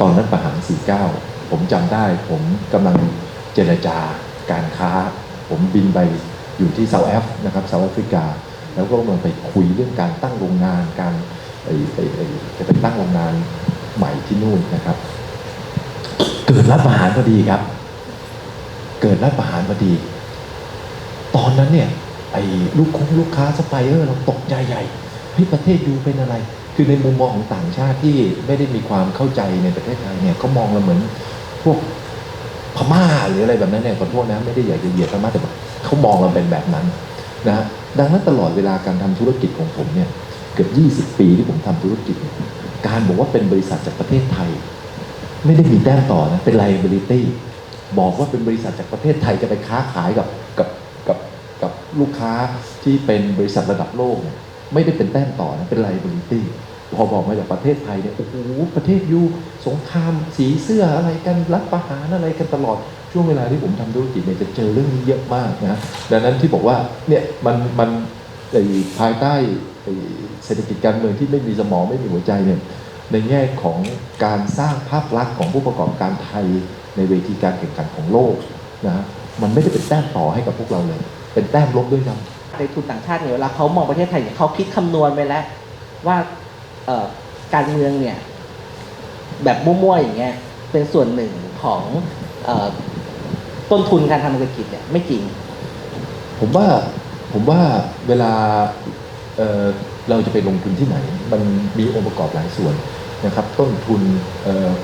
ตอนนั้นประหาร 49 ผมจำได้ ผมกำลังเจรจาการค้า ผมบินไปอยู่ที่เซาท์แอฟนะครับเซาท์แอฟริกา แล้วก็กำลังไปคุยเรื่องการตั้งโรงงานการไอ้ไอ้ไอ้จะไปตั้งโรงงานใหม่ที่นู่นนะครับ เกิดรัฐประหารพอดีครับ เกิดรัฐประหารพอดี ตอนนั้นเนี่ยไอ้ลูกคงลูกค้าสไปเออร์เราตกใจใหญ่เฮ้ยประเทศยูเป็นอะไร คือในมุมมองของต่างชาติที่ไม่ได้มีความเข้าใจในประเทศไทยเนี่ยเขามองเราเหมือนพวกพม่าหรืออะไรแบบนั้นเนี่ยขอโทษนะไม่ได้อยากจะเหยียดพม่าแต่เขามองเราเป็นแบบนั้นนะฮะดังนั้นตลอดเวลาการทำธุรกิจของผมเนี่ยเกือบ 20 ปีที่ผมทำธุรกิจ การบอกว่าเป็นบริษัทจากประเทศไทย ไม่ได้มีแต้มต่อนะเป็น liability บอกว่าเป็นบริษัทจากประเทศไทยจะไปค้าขายกับกับกับกับลูกค้าที่เป็นบริษัทระดับโลกเนี่ยไม่ได้เป็นแต้มต่อนะเป็น liability พอบอกมาจากประเทศไทยเนี่ยโอ้โหประเทศยูสงครามสีเสื้ออะไรกันรัฐประหารอะไรกันตลอดช่วงเวลาที่ผมทำธุรกิจเนี่ยจะเจอเรื่องนี้เยอะมากนะดังนั้นที่บอกว่าเนี่ยมันมันไอ้ภายใต้ไอ้เศรษฐกิจการเมืองที่ไม่มีสมองไม่มีหัวใจเนี่ยในแง่ของการสร้างภาพลักษณ์ของผู้ประกอบการไทยในเวทีการแข่งขันของโลกนะฮะมันไม่ได้เป็นแต้มต่อให้กับพวกเราเลย เป็นแต้มลบด้วยซ้ำในทุนต่างชาติเนี่ยเวลาเขามองประเทศไทยเนี่ยเขาคิดคำนวณไปแล้วว่า การเมืองเนี่ยแบบมั่วๆอย่างเงี้ยเป็นส่วนหนึ่งของออต้นทุนการทำธุรกิจเนี่ยไม่จริง ผมว่าผมว่าเวลาเเราจะไปลงทุนที่ไหน มันมีองค์ประกอบหลายส่วนนะครับ ต้นทุน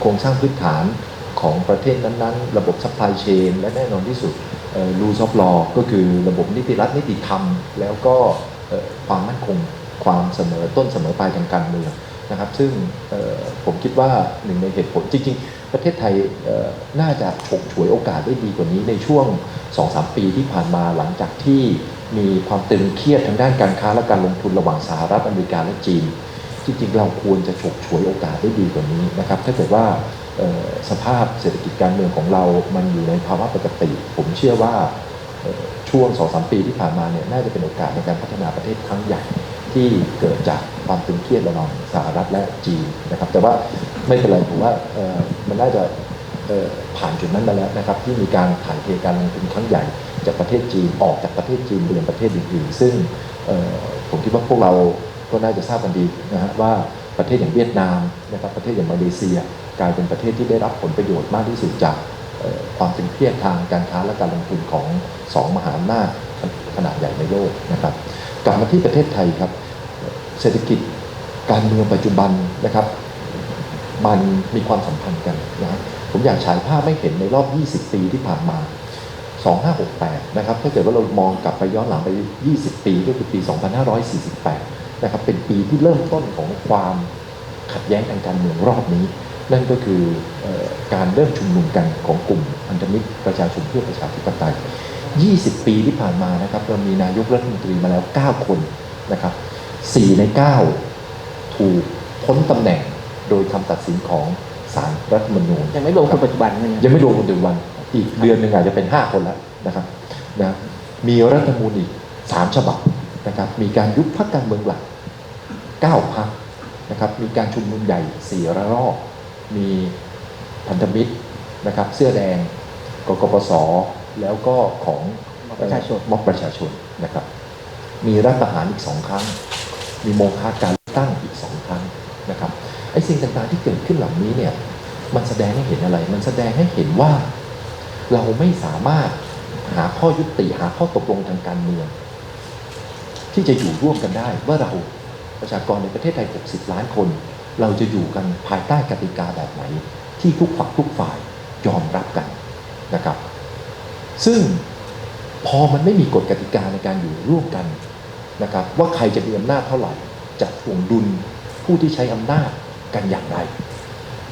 โครงสร้างพื้นฐานของประเทศนั้นๆ ระบบซัพพลายเชนและแน่นอนที่สุดรูซอฟลอก็คือระบบนิติรัฐนิติธรรม แล้วก็ความมั่นคง ความเสมอต้นเสมอปลายทางการเมืองนะครับ ซึ่งผมคิดว่าหนึ่งในเหตุผลจริงๆ ประเทศไทยน่าจะฉกฉวยโอกาสได้ดีกว่านี้ในช่วง 2-3 ปีที่ผ่านมาหลังจากที่มีความตึงเครียดทางด้านการค้าและการลงทุนระหว่างสหรัฐอเมริกาและจีน จริงๆ เราควรจะฉกฉวยโอกาสได้ดีกว่านี้นะครับ ถ้าเกิดว่าสภาพเศรษฐกิจการเมืองของเรา มันอยู่ในภาวะปกติ ผมเชื่อว่าเอ่อช่วง 2-3 ปีที่ผ่านมาเนี่ย น่าจะเป็นโอกาสในการพัฒนาประเทศครั้งใหญ่ ที่เกิดจากความตึงเครียดระหว่างสหรัฐและจีนนะครับ แต่ว่าไม่เป็นไรผมว่ามันน่าจะผ่านจุดนั้นมาแล้วนะครับ ที่มีการถ่ายเทการลงทุนครั้งใหญ่จากประเทศจีนออกจากประเทศจีนไปยังประเทศอื่นๆ ซึ่งผมคิดว่าพวกเราก็น่าจะทราบกันดีนะฮะว่าประเทศอย่างเวียดนามนะครับประเทศอย่างมาเลเซีย กลายเป็นประเทศที่ได้รับผลประโยชน์มากที่สุดจากความตึงเครียดทางการค้าและการลงทุนของสองมหาอำนาจขนาดใหญ่ในโลกนะครับกลับมาที่ประเทศไทยครับ เศรษฐกิจการเมืองปัจจุบันนะครับ มันมีความสัมพันธ์กันนะผมอยากฉายภาพไม่เห็นในรอบ 20 ปีที่ผ่านมา 2568 นะครับ ถ้าเกิดว่าเรามองกลับไปย้อนหลังไป 20 ปีก็คือปี 2548 นะครับ เป็นปีที่เริ่มต้นของความขัดแย้งทางการเมืองรอบนี้ นั่นก็คือออการเริ่มชุมนุมกันของกลุ่มพันธมิตรประชาชนเพื่อประชาธิปไตย 20 ปีที่ผ่านมานะครับ เรามีนายกรัฐมนตรีมาแล้ว 9 คนนะครับ 4 ใน 9 ถูกพ้นตำแหน่งโดยคำตัดสินของศาลรัฐธรรมนูญยังไม่รวมคนปัจจุบันเนี่ยยังไม่รวมคนเดือนวัน อีกเดือนหนึ่งอาจจะเป็น 5 คนแล้วนะครับนะมีรัฐธรรมนูญอีก 3 ฉบับนะครับมีการยุบพักการเมืองหลัก 9พักนะครับมีการชุมนุมใหญ่4ระลอก มีพันธมิตรนะครับเสื้อแดงกกปสแล้วก็ของประชาชนม็อบประชาชนนะครับ มีรัฐประหารอีกสองครั้ง มีโมฆะการเลือกตั้งอีกสองครั้งนะครับไอ้สิ่งต่างๆที่เกิดขึ้นเหล่านี้เนี่ยมันแสดงให้เห็นอะไร มันแสดงให้เห็นว่า เราไม่สามารถหาข้อยุติหาข้อตกลงทางการเมือง ที่จะอยู่ร่วมกันได้ว่าเราประชากรในประเทศไทย 60 ล้านคน เราจะอยู่กันภายใต้กติกาแบบไหน ที่ทุกฝักทุกฝ่ายยอมรับกันนะครับ ซึ่งพอมันไม่มีกฎกติกาในการอยู่ร่วมกัน นะครับว่าใครจะมีอำนาจเท่าไหร่จะถ่วงดุลผู้ที่ใช้อำนาจกันอย่างไร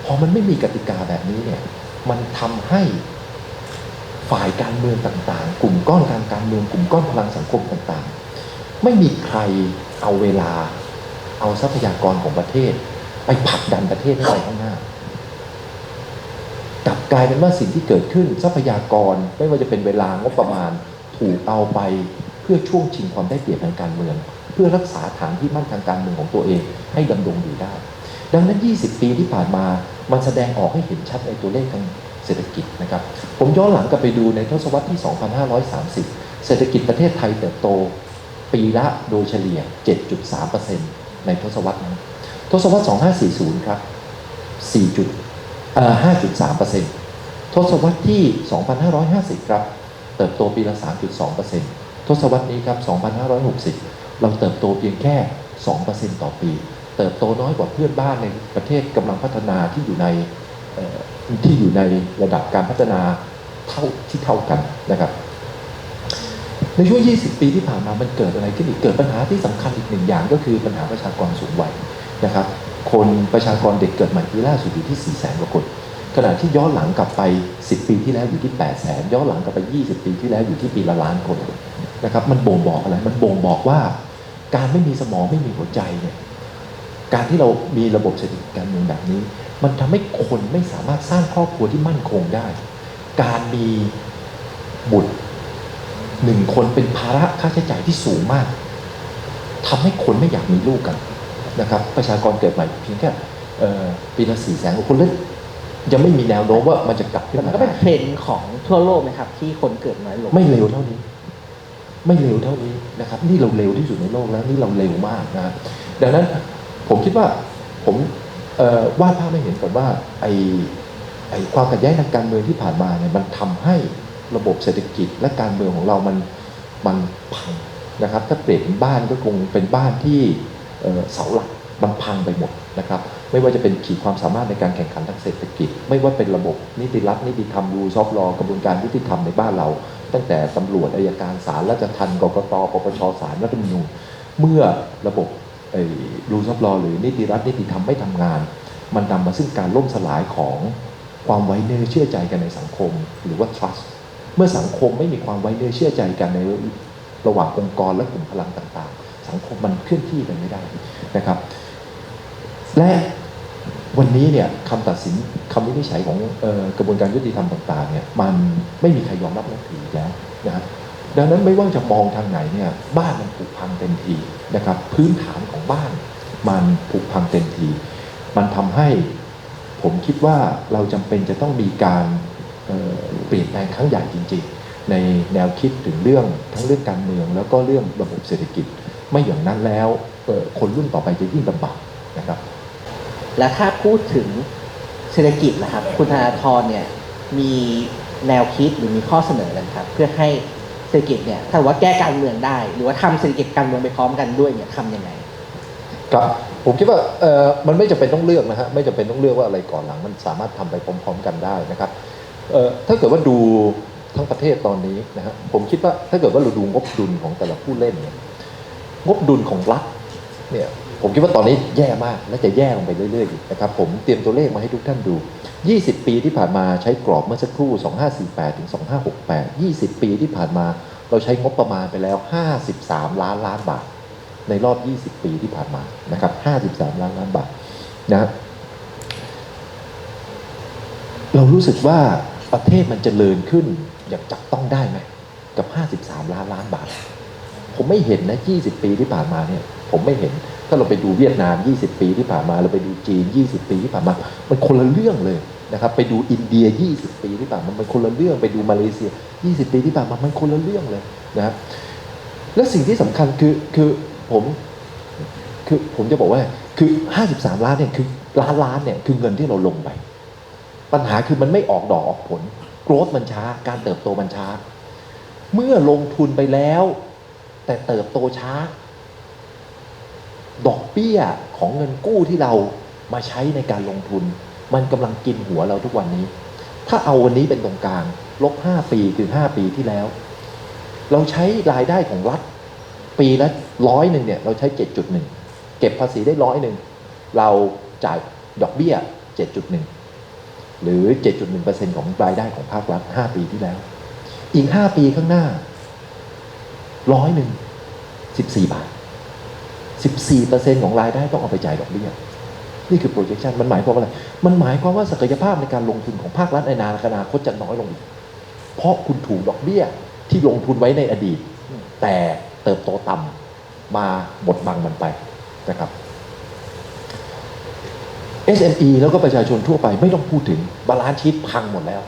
พอมันไม่มีกติกาแบบนี้เนี่ยมันทำให้ฝ่ายการเมืองต่างๆ กลุ่มก้อนทางการเมืองกลุ่มก้อนพลังสังคมต่างๆ ไม่มีใครเอาเวลา เอาทรัพยากรของประเทศ ไปผลักดันประเทศให้ไปข้างหน้ากลับกลายเป็นว่าสิ่งที่เกิดขึ้นทรัพยากรไม่ว่าจะเป็นเวลางบประมาณถูกเอาไป พื่อช่วงชิงความได้เปรียบทางการเมือง เพื่อรักษาฐานที่มั่นทางการเมืองของตัวเองให้ดำรงอยู่ได้ ดังนั้น 20 ปีที่ผ่านมา มันแสดงออกให้เห็นชัดในตัวเลขทางเศรษฐกิจนะครับ ผมย้อนหลังกลับไปดูในทศวรรษที่ 2530 เศรษฐกิจประเทศไทยเติบโต ปีละโดยเฉลี่ย 7.3%ในทศวรรษนั้น ทศวรรษ 2540 ครับ 4 จุดเอ่อ5.3%ทศวรรษที่ 2550 ครับ เติบโตปีละ 3.2% ทศวรรษนี้ครับ 2560 เราเติบโตเพียงแค่ 2%ต่อปี เติบโตน้อยกว่าเพื่อนบ้านในประเทศกำลังพัฒนาที่อยู่ในที่อยู่ในระดับการพัฒนาเท่าที่เท่ากันนะครับในช่วง 20 ปีที่ผ่านมามันเกิดอะไรขึ้นอีก เกิดปัญหาที่สำคัญอีกหนึ่งอย่างก็คือปัญหาประชากรสูงวัยนะครับ คนประชากรเด็กเกิดใหม่ปีล่าสุดอยู่ที่ 4 0 0 0 0 0 กว่าคน ขณะที่ย้อนหลังกลับไป 10 ปีที่แล้วอยู่ที่ 8 0 0 0 0 0ย้อนหลังกลับไป 20 ปีที่แล้วอยู่ที่ปีละล้านคน นะครับ มันบ่งบอกอะไร มันบ่งบอกว่า การไม่มีสมองไม่มีหัวใจเนี่ย การที่เรามีระบบเศรษฐกิจการเมืองแบบนี้ มันทำให้คนไม่สามารถสร้างครอบครัวที่มั่นคงได้ การมีบุตรหนึ่งคนเป็นภาระค่าใช้จ่ายที่สูงมากทำให้คนไม่อยากมีลูกกันนะครับ ประชากรเกิดใหม่เพียงแค่เอ่อปีละสี่แสนกว่าคนแล้วยังไม่มีแนวโน้มว่ามันจะกลับขึ้นมันมาก็เป็นได้เทรนด์ของทั่วโลกไหมครับ ที่คนเกิดน้อยลง ไม่เร็วเท่านี้ ไม่เร็วเท่านี้นะครับนี่เราเร็วที่สุดในโลกแล้วนี่เราเร็วมากนะดังนั้นผมคิดว่าผมวาดภาพไม่เห็นก่อนว่าไอไอความขัดแย้งทางการเมืองที่ผ่านมาเนี่ยมันทำให้ระบบเศรษฐกิจและการเมืองของเรามันมันพังนะครับ ถ้าเปรียนบ้านก็คงเป็นบ้านที่เอ่อเสาหลักมันพังไปหมดนะครับ ไม่ว่าจะเป็นขีดความสามารถในการแข่งขันทางเศรษฐกิจ ไม่ว่าเป็นระบบนิติรัฐนิติธรรมดูซอฟต์ลอกระบวนการยุติธรรมในบ้านเรา ตั้งแต่ตำรวจอายการศาลราชทัณฑ์กกตปปชศาลรัฐธรรมนูญเมื่อระบบรูซอฟต์ลอหรือนิติรัฐนิติธรรมไม่ทำงาน มันนำมาซึ่งการล่มสลายของความไว้เนื้อเชื่อใจกันในสังคม หรือว่า trust เมื่อสังคมไม่มีความไว้เนื้อเชื่อใจกันในระหว่างองค์กรและกลุ่มพลังต่าง ๆ สังคมมันเคลื่อนที่กันไม่ได้นะครับ และ วันนี้เนี่ยคำตัดสินคำวินิจฉัยของออกระบวนการยุติธรรมต่างๆเนี่ยมันไม่มีใครยอมรับนับถือแล้วนะครับดังนั้นไม่ว่าจะมองทางไหนเนี่ยบ้านมันผุพังเต็มทีนะครับ พื้นฐานของบ้านมันผุพังเต็มที มันทำให้ผมคิดว่าเราจำเป็นจะต้องมีการเเปลี่ยนแปลงครั้งใหญ่จริง ๆ ในแนวคิดถึงเรื่องทั้งเรื่องการเมือง แล้วก็เรื่องระบบเศรษฐกิจ ไม่อย่างนั้นแล้วคนรุ่นต่อไปจะยิ่งลำบากนะครับ และถ้าพูดถึงเศรษฐกิจนะครับ คุณธนาธรเนี่ยมีแนวคิดหรือมีข้อเสนออะไรครับ เพื่อให้เศรษฐกิจเนี่ยถ้าว่าแก้การเมืองได้ หรือว่าทำเศรษฐกิจการเมืองไปพร้อมกันด้วยเนี่ยทำยังไงครับผมคิดว่าเออมันไม่จำเป็นต้องเลือกนะฮะไม่จำเป็นต้องเลือกว่าอะไรก่อนหลังมันสามารถทำไปพร้อม ๆ กันได้นะครับเอ่อถ้าเกิดว่าดูทั้งประเทศตอนนี้นะฮะผมคิดว่าถ้าเกิดว่าเราดูงบดุลของแต่ละผู้เล่นเนี่ยงบดุลของรัฐเนี่ย ผมคิดว่าตอนนี้แย่มากและจะแย่ลงไปเรื่อยๆอีกนะครับผมเตรียมตัวเลขมาให้ทุกท่านดู 20 ปีที่ผ่านมาใช้กรอบเมื่อสักครู่ 2548ถึง2568 20 ปีที่ผ่านมาเราใช้งบประมาณไปแล้ว 53 ล้านล้านบาท ในรอบ 20 ปีที่ผ่านมานะครับ53 ล้านล้านบาทนะเรารู้สึกว่าประเทศมันจเจริญขึ้นอย่างจับต้องได้ไหมกับ 53 ล้านล้านบาท ผมไม่เห็นนะ 20 ปีที่ผ่านมาเนี่ย ผมไม่เห็น ถ้าเราไปดูเวียดนาม 20 ปีที่ผ่านมา เราไปดูจีน 20 ปีที่ผ่านมา มันคนละเรื่องเลยนะครับไปดูอินเดีย 20 ปีที่ผ่านมามันคนละเรื่องไปดูมาเลเซีย 20 ปีที่ผ่านมามันคนละเรื่องเลยนะครับและสิ่งที่สำคัญคือคือผมคือผมจะบอกว่าคือ 53 ล้านเนี่ยคือล้านล้านเนี่ยคือเงินที่เราลงไป ปัญหาคือมันไม่ออกดอกออกผลโกรธมันช้า การเติบโตมันช้า เมื่อลงทุนไปแล้ว แต่เติบโตช้า ดอกเบี้ยของเงินกู้ที่เรามาใช้ในการลงทุน มันกำลังกินหัวเราทุกวันนี้ ถ้าเอาวันนี้เป็นตรงกลาง ลบ 5 ปีคือ 5 ปีที่แล้ว เราใช้รายได้ของรัฐ ปีละร้อยหนึ่งเนี่ยเราใช้ 7.1 เก็บภาษีได้ร้อยหนึ่งเราจ่ายดอกเบี้ย 7.1 หรือ 7.1%ของรายได้ของภาครัฐ 5 ปีที่แล้ว อีก 5 ปีข้างหน้าร้อยหนึ่ง14 บาท 14%ของรายได้ต้องเอาไปจ่ายดอกเบี้ยนี่คือ projection มันหมายความว่าอะไร มันหมายความว่าศักยภาพในการลงทุนของภาครัฐในอนาคตจะน้อยลงอีก เพราะคุณถูกดอกเบี้ยที่ลงทุนไว้ในอดีต แต่เติบโตต่ำมาบดบังมันไปนะครับ SME แล้วก็ประชาชนทั่วไปไม่ต้องพูดถึงบาลานซ์ชีตพังหมดแล้ว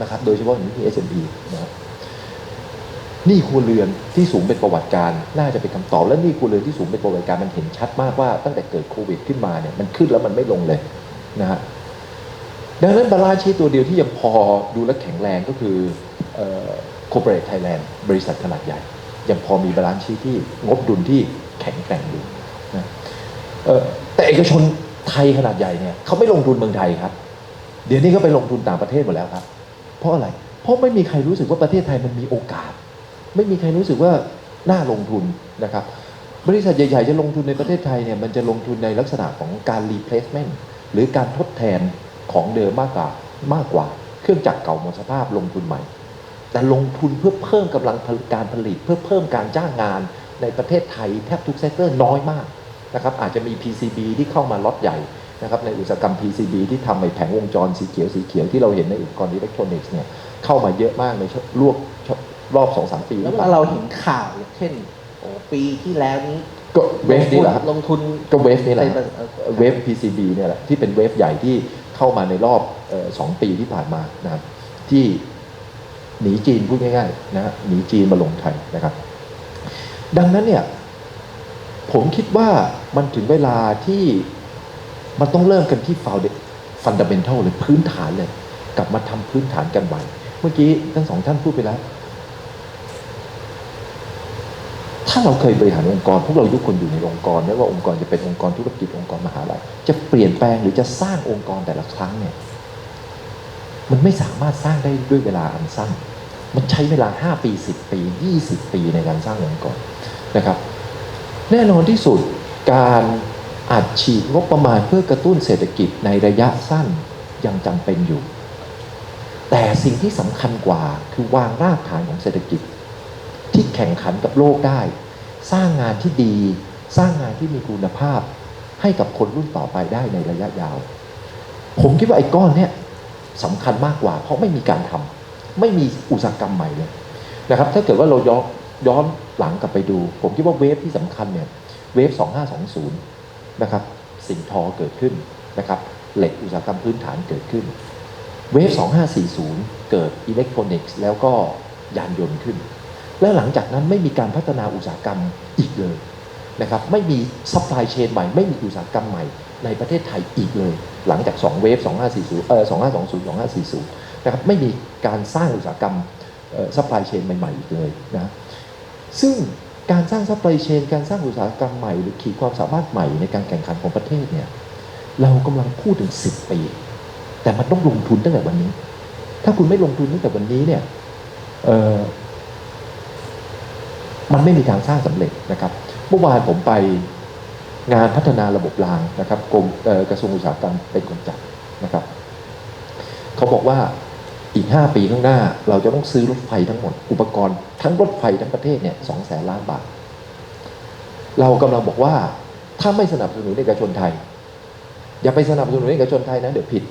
นะครับ โดยเฉพาะอย่างที่ SME นะครับ นี่ครัวเรือนที่สูงเป็นประวัติการน่าจะเป็นคำตอบและนี่ครัวเรือนที่สูงเป็นประวัติการมันเห็นชัดมากว่าตั้งแต่เกิดโควิดขึ้นมาเนี่ยมันขึ้นแล้วมันไม่ลงเลยนะฮะดังนั้นบาลานซ์ชีตตัวเดียวที่ยังพอดูและแข็งแรงก็คือโคเปอเรทไทยแลนด์บริษัทขนาดใหญ่ ยังพอมีบาลานซ์ชีที่งบดุลที่แข็งแกร่งอยู่นะแต่เอกชนไทยขนาดใหญ่เนี่ยเขาไม่ลงทุนเมืองไทยครับ เดี๋ยวนี้ก็ไปลงทุนต่างประเทศหมดแล้วครับ เพราะอะไร เพราะไม่มีใครรู้สึกว่าประเทศไทยมันมีโอกาส ไม่มีใครรู้สึกว่าน่าลงทุนนะครับ บริษัทใหญ่ๆ จะลงทุนในประเทศไทยเนี่ยมันจะลงทุนในลักษณะของการ replacement หรือการทดแทนของเดิมมากกว่ามากกว่า เครื่องจักรเก่าหมดสภาพลงทุนใหม่ แต่ลงทุนเพื่อเพิ่มกำลังการผลิต เพื่อเพิ่มการจ้างงานในประเทศไทยแทบทุกเซกเตอร์น้อยมากนะครับอาจจะมี PCB ที่เข้ามาล็อตใหญ่นะครับในอุตสาหกรรม PCB ที่ทำในแผงวงจรสีเขียวสีเขียวที่เราเห็นในอุปกรณ์อิเล็กทรอนิกส์เนี่ยเข้ามาเยอะมากในช่วง รวบรอบสองสามปีแล้วที่เวผ่ลานเราเห็นข่าวอย่างเช่นโอ้ปีที่แล้วนี้ก็เวฟนี่แหละครับลงทุนก็เวฟนี่แหละในเวฟ PCB เนี่ยแหละที่เป็นเวฟใหญ่ที่เข้ามาในรอบเอ่อสองปีที่ผ่านมานะครับที่หนีจีนพูดง่ายๆนะฮะหนีจีนมาลงไทยนะครับ ดังนั้นเนี่ยผมคิดว่ามันถึงเวลาที่มันต้องเริ่มกันที่ฟันดัเ m นทัลเลยพื้นฐานเลย กลับมาทำพื้นฐานกันใหม่เมื่อกี้ทั้งสองท่านพูดไปแล้ว ถ้าเราเคยบริหารองค์กรพวกเราทุกคนอยู่ในองค์กรไม่ว่าองค์กรจะเป็นองค์กรธุรกิจองค์กรมหาลัยจะเปลี่ยนแปลงหรือจะสร้างองค์กรแต่ละครั้งเนี่ยมันไม่สามารถสร้างได้ด้วยเวลาอันสั้น มันใช้เวลา 5 ปี 10 ปี 20 ปีในการสร้างองค์กรนะครับ แน่นอนที่สุดการอัดฉีดงบประมาณเพื่อกระตุ้นเศรษฐกิจในระยะสั้นยังจำเป็นอยู่ แต่สิ่งที่สำคัญกว่าคือวางรากฐานของเศรษฐกิจ ที่แข่งขันกับโลกได้ สร้างงานที่ดี สร้างงานที่มีคุณภาพ ให้กับคนรุ่นต่อไปได้ในระยะยาว ผมคิดว่าไอ้ก้อนเนี้ยสำคัญมากกว่า เพราะไม่มีการทำไม่มีอุตสาหกรรมใหม่เลยนะครับ ถ้าเกิดว่าเราย้อนย้อนหลังกลับไปดู ผมคิดว่าเวฟที่สำคัญเนี่ยเวฟ 2520 นะครับ สิ่งทอเกิดขึ้นนะครับ เหล็กอุตสาหกรรมพื้นฐานเกิดขึ้น เวฟ 2540 เกิดอิเล็กทรอนิกส์แล้วก็ยานยนต์ขึ้น และหลังจากนั้นไม่มีการพัฒนาอุตสาหกรรมอีกเลยนะครับไม่มีซัพพลายเชนใหม่ ไม่มีอุตสาหกรรมใหม่ในประเทศไทยอีกเลย หลังจาก 2 เวฟ 2540 เอ่อ 2520 2540 นะครับไม่มีการสร้างอุตสาหกรรมซัพพลายเชนใหม่ ๆ อีกเลยนะซึ่งการสร้างซัพพลายเชนการสร้างอุตสาหกรรมใหม่ หรือขีดความสามารถใหม่ในการแข่งขันของประเทศเนี่ยเรากำลังพูดถึง 10 ปี แต่มันต้องลงทุนตั้งแต่วันนี้ ถ้าคุณไม่ลงทุนตั้งแต่วันนี้เนี่ยเออ มันไม่มีทางสร้างสำเร็จนะครับเมื่อวานผมไปงานพัฒนาระบบรางนะครับกรมกระทรวงอุตสาหกรรมเป็นคนจัดนะครับเขาบอกว่าอีก 5 ปีข้างหน้า เราจะต้องซื้อรถไฟทั้งหมด อุปกรณ์ทั้งรถไฟทั้งประเทศเนี่ยสองแสนล้านบาท เรากำลังบอกว่าถ้าไม่สนับสนุนเอกชนไทย อย่าไปสนับสนุนเอกชนไทยนะเดี๋ยวผิด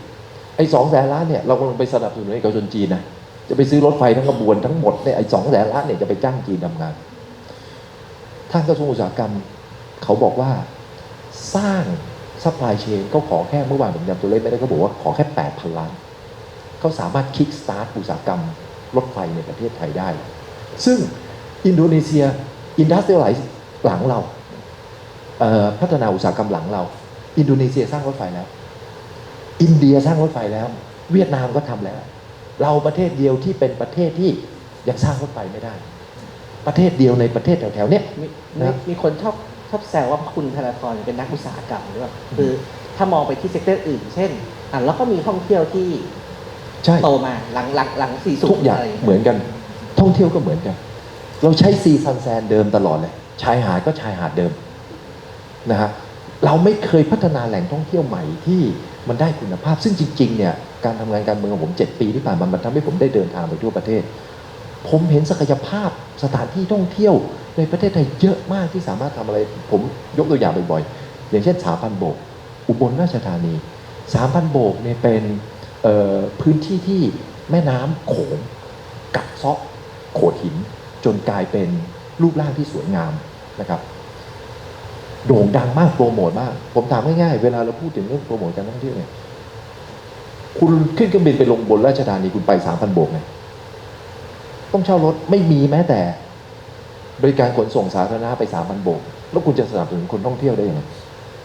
ไอ้สองแสนล้านเนี่ยเรากำลังไปสนับสนุนเอกชนจีนนะจะไปซื้อรถไฟทั้งกระบวนทั้งหมดเนี่ยไอ้สองแสนล้านเนี่ยจะไปจ้างจีนทำงาน ทางกระทรวงอุตสาหกรรม เขาบอกว่าสร้างซัพพลายเชนก็ขอแค่เมื่อวานผมจำตัวเลขไม่ได้เขาบอกว่าขอแค่แปดพันล้าน เขาสามารถคิกสตาร์ทอุตสาหกรรมรถไฟในประเทศไทยได้ ซึ่งอินโดนีเซียอินดัสเทรียลไลซ์หลังเราเพัฒนาอุตสาหกรรมหลังเรา อินโดนีเซียสร้างรถไฟแล้ว อินเดียสร้างรถไฟแล้ว เวียดนามก็ทำแล้ว เราประเทศเดียวที่เป็นประเทศที่ยังสร้างรถไฟไม่ได้ ประเทศเดียวในประเทศแถวๆเนี้ย มีนะมีมีคนชอบชอบแซวว่าคุณธนาธรเป็นนักอุตสาหกรรมหรือเปล่าคือถ้ามองไปที่เซกเตอร์อื่น เช่นอะแล้วก็มีท่องเที่ยวที่ใช่ โตมาหลังหลังหลังสี่สุทุกอย่างะไรเหมือนกัน ท่องเที่ยวก็เหมือนกัน เราใช้ซีซันแซนเดิมตลอดเลย ชายหาดก็ชายหาดเดิมนะฮะเราไม่เคยพัฒนาแหล่งท่องเที่ยวใหม่ที่มันได้คุณภาพ ซึ่งจริง ๆ เนี่ยการทำงานการเมืองของผมเจ็ดปีที่ผ่านมามันทำให้ผมได้เดินทางไปทั่วประเทศ ผมเห็นศักยภาพสถานที่ท่องเที่ยว ในประเทศไทยเยอะมากที่สามารถทำอะไร ผมยกตัวอย่างบ่อยๆ อย่างเช่นสามพันโบก อุบลราชธานีสามพันโบกเนี่ยเป็นพื้นที่ที่แม่น้ำโขงกัดเซาะโขดหิน จนกลายเป็นรูปร่างที่สวยงามนะครับโด่งดังมากโปรโมทมาก ผมถามง่ายๆเวลาเราพูดถึงเรื่องโปรโมทการท่องเที่ยวเนี่ยคุณขึ้นเครื่องบินไปลงบนราชธานีคุณไปสามพันโบกไง ต้องเช่ารถไม่มีแม้แต่ บริการขนส่งสาธารณะไปสามพันโบกแล้วคุณจะสนับสนุนคนท่องเที่ยวได้ยังไง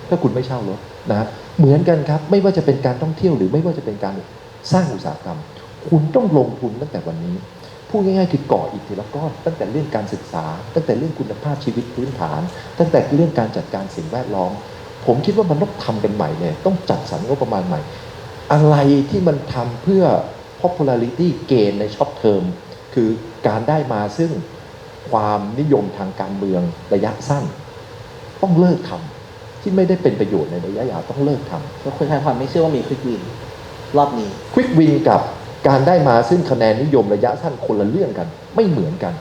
ถ้าคุณไม่เช่ารถนะฮะเหมือนกันครับ ไม่ว่าจะเป็นการท่องเที่ยวหรือไม่ว่าจะเป็นการสร้างอุตสาหกรรม คุณต้องลงทุนตั้งแต่วันนี้พูดง่ายๆคือก่ออิฐทีละก้อน ตั้งแต่เรื่องการศึกษา ตั้งแต่เรื่องคุณภาพชีวิตพื้นฐาน ตั้งแต่เรื่องการจัดการสิ่งแวดล้อม ผมคิดว่ามันต้องทำกันใหม่เลยต้องจัดสรรงบประมาณใหม่ อะไรที่มันทำเพื่อ popularity gain ในช็อตเทอม คือการได้มาซึ่งความนิยมทางการเมืองระยะสั้น ต้องเลิกทำที่ไม่ได้เป็นประโยชน์ในระยะยาวต้องเลิกทำก็คุณธนาธรไม่เชื่อว่ามีควิกวินรอบนี้ควิกวินกับการได้มาซึ่งคะแนนนิยมระยะสั้นคนละเรื่องกัน ไม่เหมือนกัน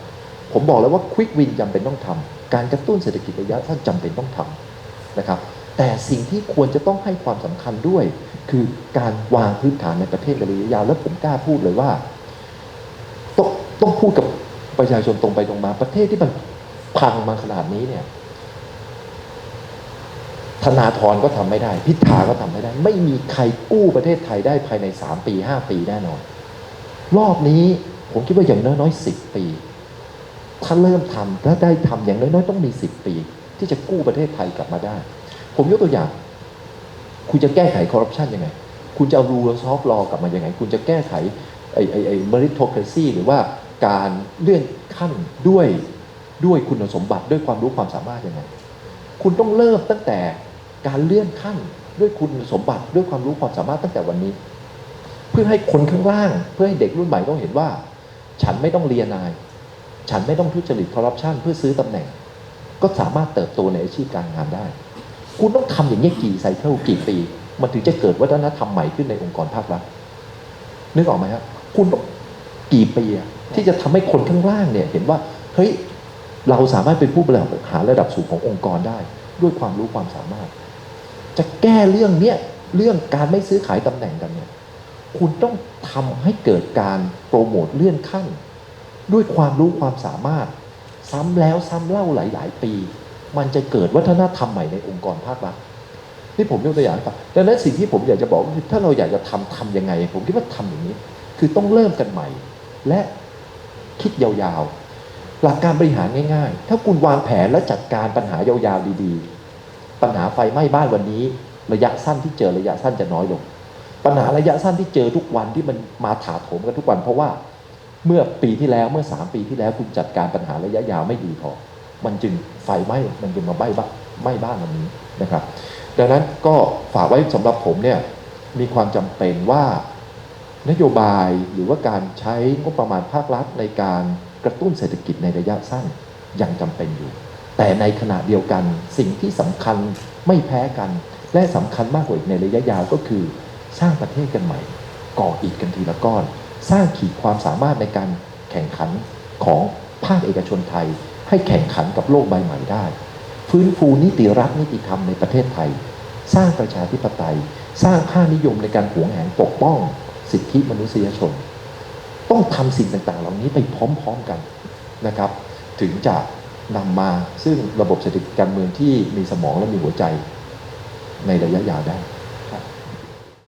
ผมบอกแล้วว่าควิกวินจำเป็นต้องทำการกระตุ้นเศรษฐกิจระยะสั้นจำเป็นต้องทำนะครับแต่สิ่งที่ควรจะต้องให้ความสำคัญด้วย คือการวางพื้นฐานในประเทศในระยะยาวแล้วผมกล้าพูดเลยว่า ต้องพูดกับประชาชนตรงไปตรงมา ประเทศที่มันพังมาขนาดนี้เนี่ย ธนาธรก็ทำไม่ได้ พิธาก็ทำไม่ได้ ไม่มีใครกู้ประเทศไทยได้ภายในสามปีห้าปีแน่นอน รอบนี้ผมคิดว่าอย่างน้อยๆสิบปี ถ้าเริ่มทำถ้าได้ทำอย่างน้อยๆต้องมีสิบปี ที่จะกู้ประเทศไทยกลับมาได้ ผมยกตัวอย่าง คุณจะแก้ไขคอร์รัปชันยังไง คุณจะเอารูลซอฟลอกลับมายังไง คุณจะแก้ไขไอ้ไอ้ไอ้ meritocracy หรือว่า การเลื่อนขั้นด้วยด้วยคุณสมบัติด้วยความรู้ความสามารถยังไง คุณต้องเริ่มตั้งแต่การเลื่อนขั้นด้วยคุณสมบัติด้วยความรู้ความสามารถตั้งแต่วันนี้ เพื่อให้คนข้างล่าง เพื่อให้เด็กรุ่นใหม่ต้องเห็นว่า ฉันไม่ต้องเรียนนาย ฉันไม่ต้องทุจริตคอร์รัปชันเพื่อซื้อตำแหน่ง ก็สามารถเติบโตในอาชีพการงานได้ คุณต้องทำอย่างนี้กี่ไซเคิลกี่ปี มันถึงจะเกิดวัฒนธรรมใหม่ขึ้นในองค์กรภาครัฐนึกออกไหมครับคุณต้องกี่ปีอะ ที่จะทำให้คนข้างล่างเนี่ยเห็นว่าเฮ้ยเราสามารถเป็นผู้บริหารระดับสูงขององค์กรได้ ด้วยความรู้ความสามารถ จะแก้เรื่องเนี้ยเรื่องการไม่ซื้อขายตำแหน่งกันเนี่ยคุณต้องทำให้เกิดการโปรโมทเลื่อนขั้น ด้วยความรู้ความสามารถ ซ้ำแล้วซ้ำเล่าหลาย ๆ ปี มันจะเกิดวัฒนธรรมใหม่ในองค์กรภาครัฐนี่ผมยกตัวอย่างให้ฟังดังนั้นสิ่งที่ผมอยากจะบอกคือถ้าเราอยากจะทำทำยังไง ผมคิดว่าทำอย่างนี้ คือต้องเริ่มกันใหม่ และ คิดยาวๆ หลักการบริหารง่ายๆ ถ้าคุณวางแผนและจัดการปัญหายาวๆดีๆ ปัญหาไฟไหม้บ้านวันนี้ ระยะสั้นที่เจอระยะสั้นจะน้อยลง ปัญหาระยะสั้นที่เจอทุกวันที่มันมาถาโถมกันทุกวัน เพราะว่าเมื่อปีที่แล้วเมื่อสามปีที่แล้วคุณจัดการปัญหาระยะยาวไม่ดีพอ มันจึงไฟไหม้มันจึงมาไหม้บ้านไหม้บ้านวันนี้นะครับ ดังนั้นก็ฝากไว้สำหรับผมเนี่ยมีความจำเป็นว่า นโยบายหรือว่าการใช้งบประมาณภาครัฐในการกระตุ้นเศรษฐกิจในระยะสั้นยังจำเป็นอยู่ แต่ในขณะเดียวกันสิ่งที่สำคัญไม่แพ้กัน และสำคัญมากกว่าอีกในระยะยาวก็คือ สร้างประเทศกันใหม่ ก่ออิฐกันทีละก้อน สร้างขีดความสามารถในการแข่งขันของภาคเอกชนไทย ให้แข่งขันกับโลกใบใหม่ได้ ฟื้นฟูนิติรัฐนิติธรรมในประเทศไทย สร้างประชาธิปไตย สร้างค่านิยมในการหวงแหนปกป้อง สิทธิมนุษยชน ต้องทำสิ่งต่างๆ เหล่านี้ไปพร้อมๆกันนะครับ ถึงจะนำมาซึ่งระบบเศรษฐกิจการเมืองที่มีสมองและมีหัวใจในระยะยาวได้